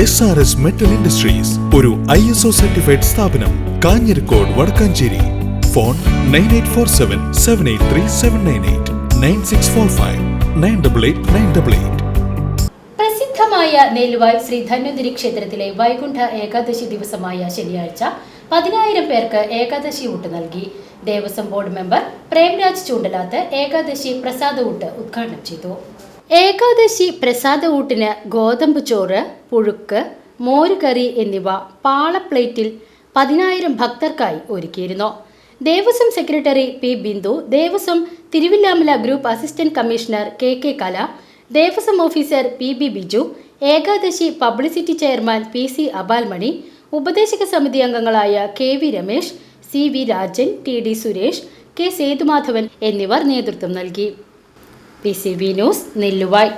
S R S metal industries ഒരു I S O certified സ്ഥാപനം Kanjirakode Vadakkanchery. Phone nine eight four seven seven eight three seven nine eight nine six four five nine double eight nine double eight പ്രസിദ്ധമായ നെല്ലുവായ് ശ്രീ ധന്വന്തിരി ക്ഷേത്രത്തിലെ വൈകുണ്ഠ ഏകാദശി ദിവസമായ ശനിയാഴ്ച പതിനായിരം പേർക്ക് ഏകാദശി ഊട്ട് നൽകി. ദേവസ്വം ബോർഡ് മെമ്പർ പ്രേംരാജ് ചൂണ്ടലാത്ത് ഏകാദശി പ്രസാദ ഊട്ട് ഉദ്ഘാടനം ചെയ്തു. ഏകാദശി പ്രസാദ ഊട്ടിന് ഗോതമ്പ് ചോറ് പുഴുക്ക് മോരുകറി എന്നിവ പാളപ്ലേറ്റിൽ പതിനായിരം ഭക്തർക്കായി ഒരുക്കിയിരുന്നു. Devaswom secretary P Bindu Devaswom Thiruvilwamala group assistant commissioner K K Kala Devaswom officer P B Biju Ekadashi publicity chairman P C Abalmani ഉപദേശക സമിതി അംഗങ്ങളായ K V Ramesh C V Rajan T D Suresh K Sethumadhavan എന്നിവർ നേതൃത്വം നൽകി. P C V news Nelluvai